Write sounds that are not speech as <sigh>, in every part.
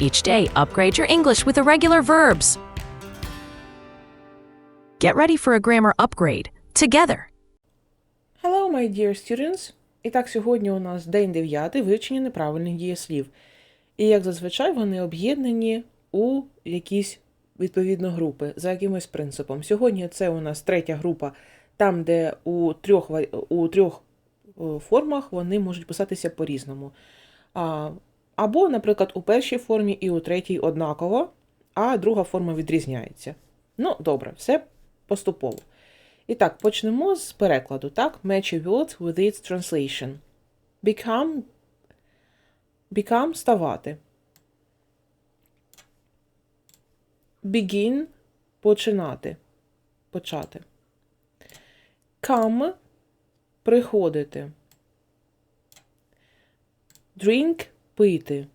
Each day, upgrade your English with irregular verbs. Get ready for a grammar upgrade together. Hello, my dear students! І так, сьогодні у нас день 9 вивчення неправильних дієслів. І як зазвичай вони об'єднані у якісь відповідно групи за якимось принципом. Сьогодні це у нас третя група, там, де у трьох, у трьох формах вони можуть писатися по-різному. А, або, наприклад, у першій формі і у третій однаково, а друга форма відрізняється. Ну, добре, все поступово. І так, почнемо з перекладу, так? Match a word with its translation. Become, become – ставати. Begin – починати. Почати. Come – приходити. Drink – пити.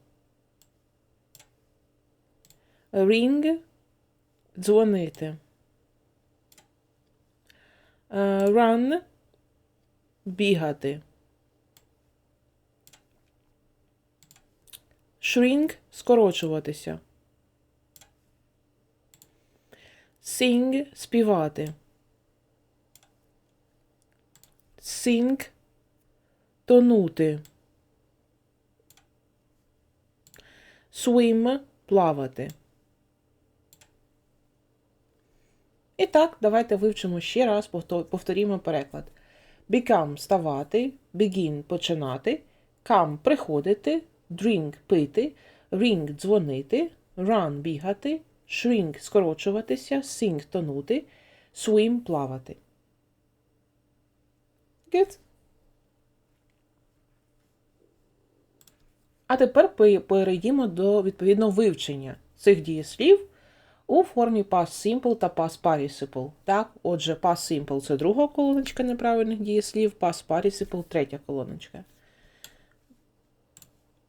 Ring – дзвонити. Е, Run – бігати. Shrink – скорочуватися. Sing – співати. Sink – тонути. Swim – плавати. І так, давайте вивчимо ще раз, повторімо переклад. Become – ставати, begin – починати, come – приходити, drink – пити, ring – дзвонити, run – бігати, shrink – скорочуватися, sing – тонути, swim – плавати. Good. А тепер перейдімо до відповідно вивчення цих дієслів у формі past simple та past participle. Так, отже, past simple – це друга колоночка неправильних дієслів, past participle – третя колоночка.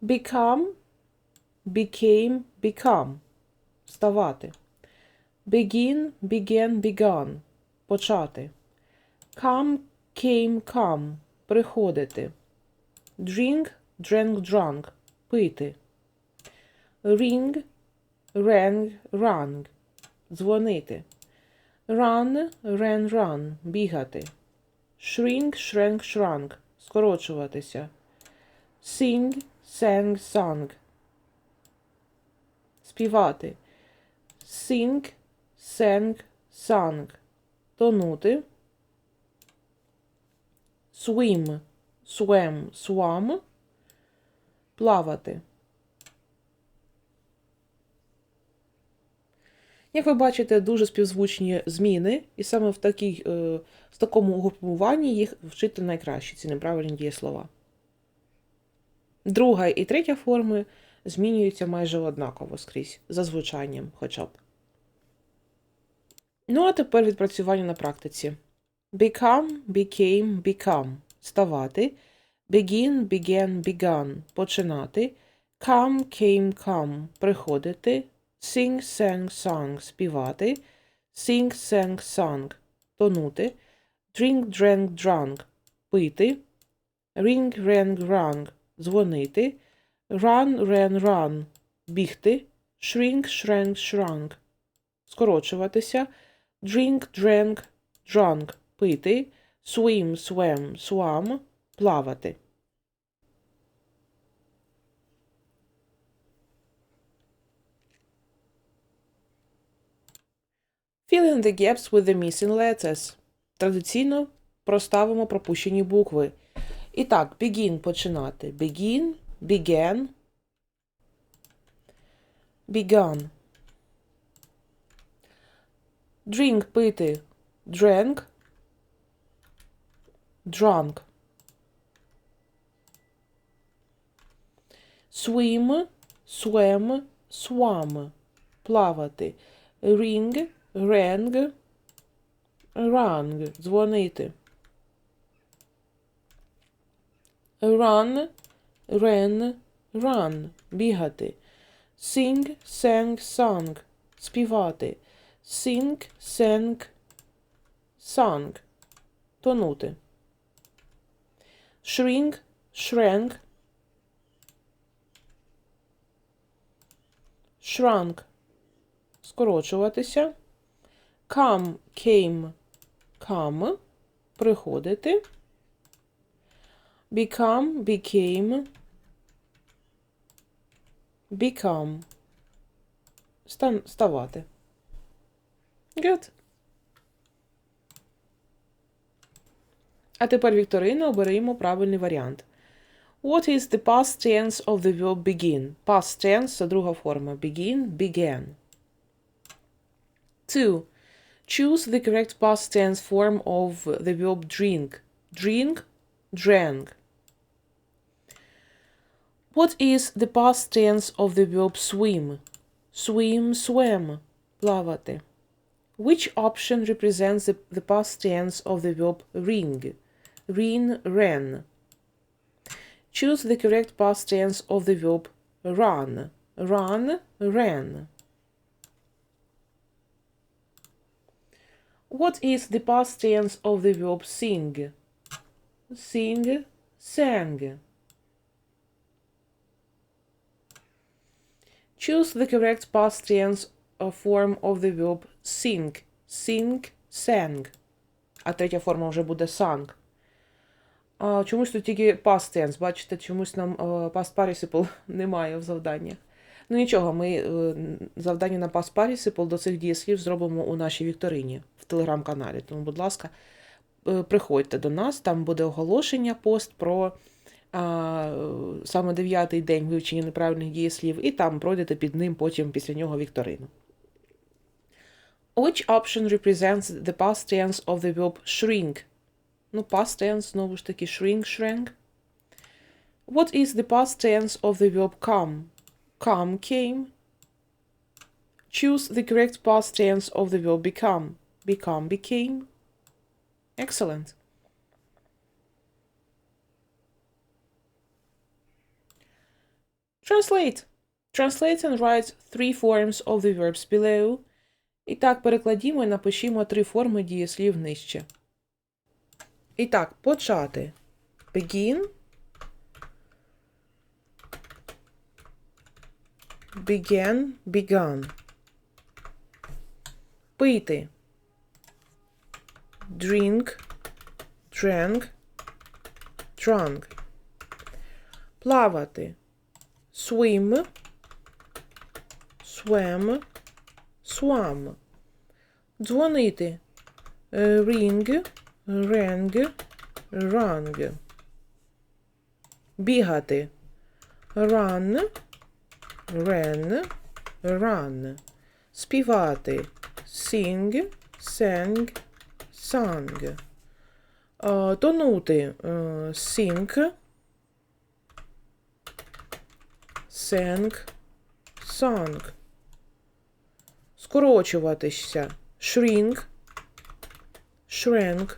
Become, became, become. Ставати. Begin, began, begun. Почати. Come, came, come. Приходити. Drink, drank, drunk. Пити. Ring, rang, rang. Дзвонити. Run, ran, run. Бігати. Shrink, shrank, shrunk. Скорочуватися. Sing, sang, sang. Співати. Sing, sang, sang. Тонути. Swim, swam, swam. Плавати. Як ви бачите, дуже співзвучні зміни, і саме в, такій, е, в такому групуванні їх вчити найкраще, ці неправильні дієслова. Друга і третя форми змінюються майже однаково скрізь, за звучанням хоча б. Ну, а тепер відпрацювання на практиці. Become, became, become – ставати. Begin, began, begun – починати. Come, came, come – приходити. Sing, sang, sang – співати. Sing, sang, sang – тонути. Drink, drank, drunk – пити. Ring, rang, rang – дзвонити. Run, ran, run – бігти. Shrink, shrank, shrunk – скорочуватися. Drink, drank, drunk – пити. Swim, swam, swam – плавати. Fill in the gaps with the missing letters. Традиційно проставимо пропущені букви. І так, begin починати. Begin, began, begun. Drink пити. Drank, drunk. Swim, swam, swam. Плавати. Ring, rang, rang. Дзвонити. Run, ran, run. Бігати. Sing, sang, sung. Співати. Sing, sang, sung. Тонути. Shrink, shrank. shrunk скорочуватися. Come, came, come приходити. Become, became, become. Ставати. Good. А тепер Вікторина оберемо правильний варіант. What is the past tense of the verb begin? Past tense це друга форма. Begin, began. 2. Choose the correct past tense form of the verb drink. Drink, drank. What is the past tense of the verb swim? Swim, swam. Плавати. Which option represents the, the past tense of the verb ring? Ring, ran. Choose the correct past tense of the verb run. Run, ran. What is the past tense of the verb sing? Sing, sang. Choose the correct past tense uh, form of the verb sing. Sing, sang. А третя форма вже буде sang. Чомусь тут тільки past tense. Бачите, чомусь нам е, past participle <laughs> немає в завданнях. Ну нічого, ми е, завдання на past participle до цих дієслів зробимо у нашій вікторині в телеграм-каналі. Тому, будь ласка, е, приходьте до нас, там буде оголошення, пост про а, саме дев'ятий день вивчення неправильних дієслів, і там пройдете під ним потім після нього вікторину. Which option represents the past tense of the verb shrink? Ну, past tense, знову ж таки, shrink, shrank. What is the past tense of the verb come? Come, came. Choose the correct past tense of the verb become. Become, became. Excellent. Translate. Translate and write three forms of the verbs below. І так, перекладімо і напишімо три форми дієслів нижче. І так, почати. Begin. Began, begun. Пити. Drink, drank, drunk. Плавати. Swim, swam, swam. Дзвонити. Е, Ring, rang, rang. Бігати. Run, ran, run. Співати. Sang, sang. Е, Тонути. Е, Sink, sang, sung. Скорочуватися. Shrink, shrank,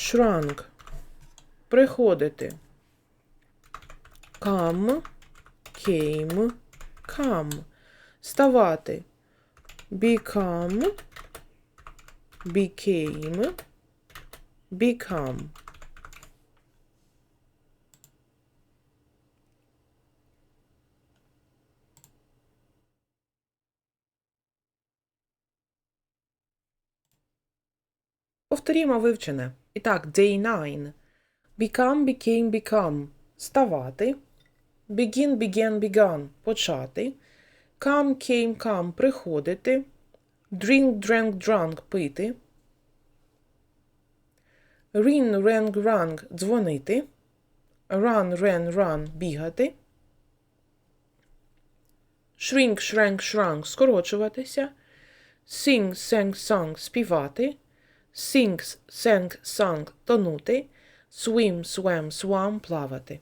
shrunk. Приходити. Come, came, come. Ставати. Become, became, become. Повторімо вивчене. І так, day 9. Become, became, become. Ставати. Begin, began, begun. Почати. Come, came, come. Приходити. Drink, drank, drunk. Пити. Ring, rang, rang. Дзвонити. Run, ran, run. Бігати. Shrink, shrank, shrunk. Скорочуватися. Sing, sang, sung. Співати. Sing, sang, sung – тонути, swim, swam, swam – плавати.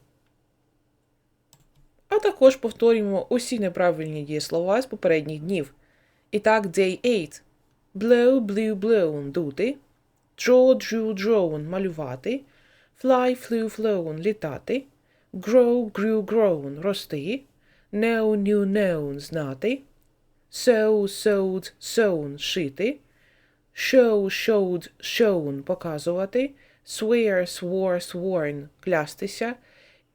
А також повторюємо усі неправильні дієслова з попередніх днів. І так, day 8. Blow, blew, blown – дути. Draw, drew, drawn – малювати. Fly, flew, flown – літати. Grow, grew, grown – рости. Know, knew, known – знати. Sew, sewed, sewn – шити. Show, showed, shown – показувати. Swear, swore, sworn – клястися.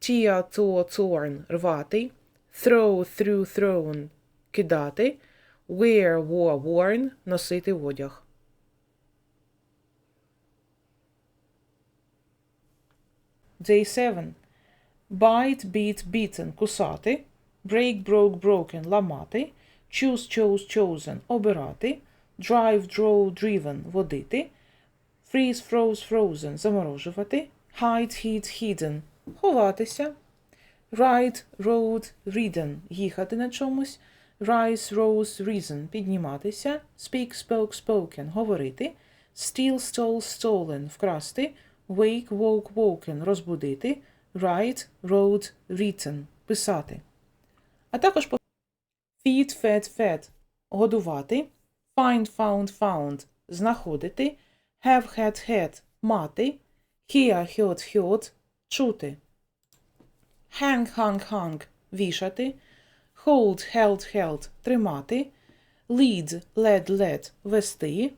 Tear, tore, torn – рвати. throw, through, thrown – кидати, wear, wore, worn – носити одяг. Day 7. Bite, beat, beaten – кусати, break, broke, broken – ламати, choose, chose, chosen – обирати, drive, draw, driven – водити, freeze, froze, frozen – заморожувати, hide, hid, hidden – ховатися, ride, rode, ridden – їхати на чомусь, rise, rose, risen – підніматися, speak, spoke, spoken – говорити, steal, stole, stolen – вкрасти, wake, woke, woken – розбудити, write, wrote, written – писати. А також feed, fed, fed – годувати, find, found, found – знаходити, have, had, had – мати, hear, heard, heard – чути. Hang, hung, hung – вішати, hold, held, held – тримати, lead, led, led – вести,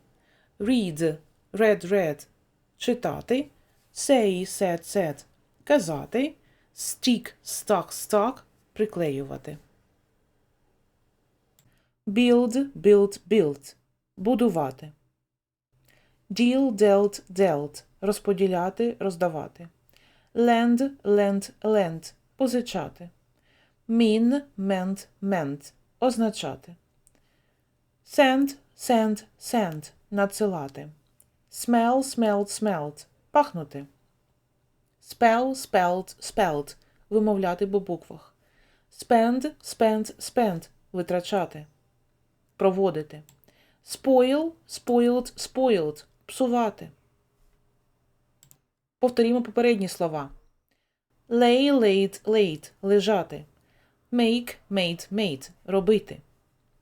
read, read, read – читати, say, said, said – казати, stick, stuck, stuck – приклеювати. Build, built, built – будувати. Deal, dealt, dealt – розподіляти, роздавати. Lend, lend, lend – позичати. Mean, meant, meant – означати. Send, send, send – надсилати. Smell, smelled, smelled – пахнути. Spell, spelled, spelled – вимовляти по буквах. Spend, spent, spent – витрачати. Проводити. Spoil, spoiled, spoiled – псувати. Повторімо попередні слова. Lay, laid, laid – лежати. Make, made, made – робити.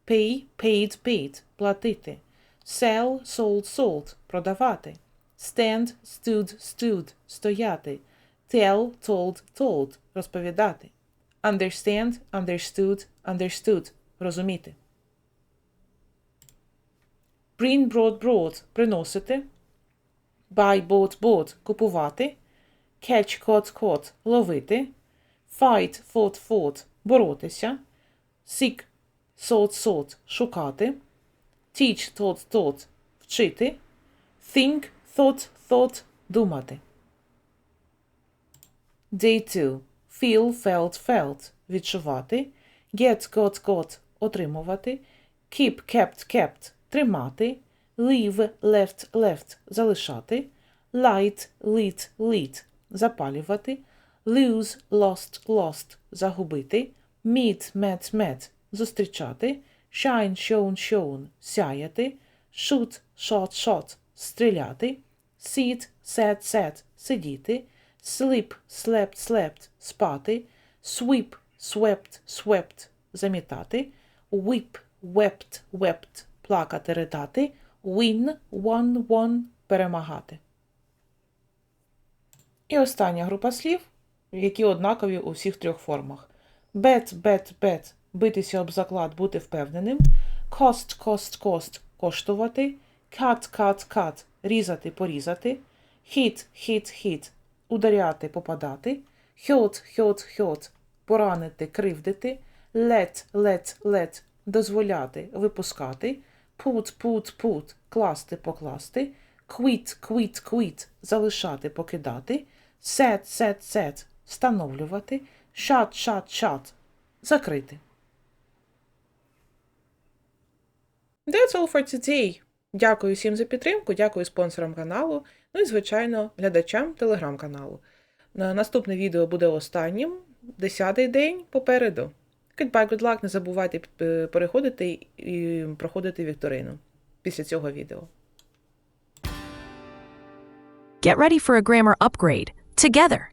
Pay, paid, paid – платити. Sell, sold, sold – продавати. Stand, stood, stood – стояти. Tell, told, told – розповідати. Understand, understood, understood – розуміти. Bring, brought, brought – приносити. Buy, bought, bought – купувати. Catch, caught, caught – ловити. Fight, fought, fought – боротися. Seek, sought, sought – шукати. Teach, taught, taught – вчити. Think, thought, thought – думати. Day 2. Feel, felt, felt – відчувати. Get, got, got – отримувати. Keep, kept, kept – тримати. Leave, left, left – залишати. Light, lit, lit – запалювати. Lose, lost, lost – загубити. Meet, met, met – зустрічати. Shine, shone, shown – сяяти. Shoot, shot, shot – стріляти. Sit, sat, sat – сидіти. Sleep, slept, slept – спати. Sweep, swept, swept – замітати. Whip, wept, wept – плакати, ридати. Win, won, won – перемагати. І остання група слів, які однакові у всіх трьох формах. Bet, bet, bet – битися об заклад, бути впевненим. Cost, cost, cost – коштувати. Cut, cut, cut – різати, порізати. Hit, hit, hit – ударяти, попадати. Hurt, hurt, hurt – поранити, кривдити. Let, let, let – дозволяти, випускати. Put, put, put – класти, покласти. Quit, quit, quit – залишати, покидати. Set, set, set – встановлювати. Shut, shut, shut – закрити. That's all for today. Дякую всім за підтримку, дякую спонсорам каналу, ну і, звичайно, глядачам телеграм-каналу. Наступне відео буде останнім, десятий день попереду. Goodbye, good luck, не забувайте е, переходити і проходити вікторину після цього відео. Get ready for a grammar upgrade together.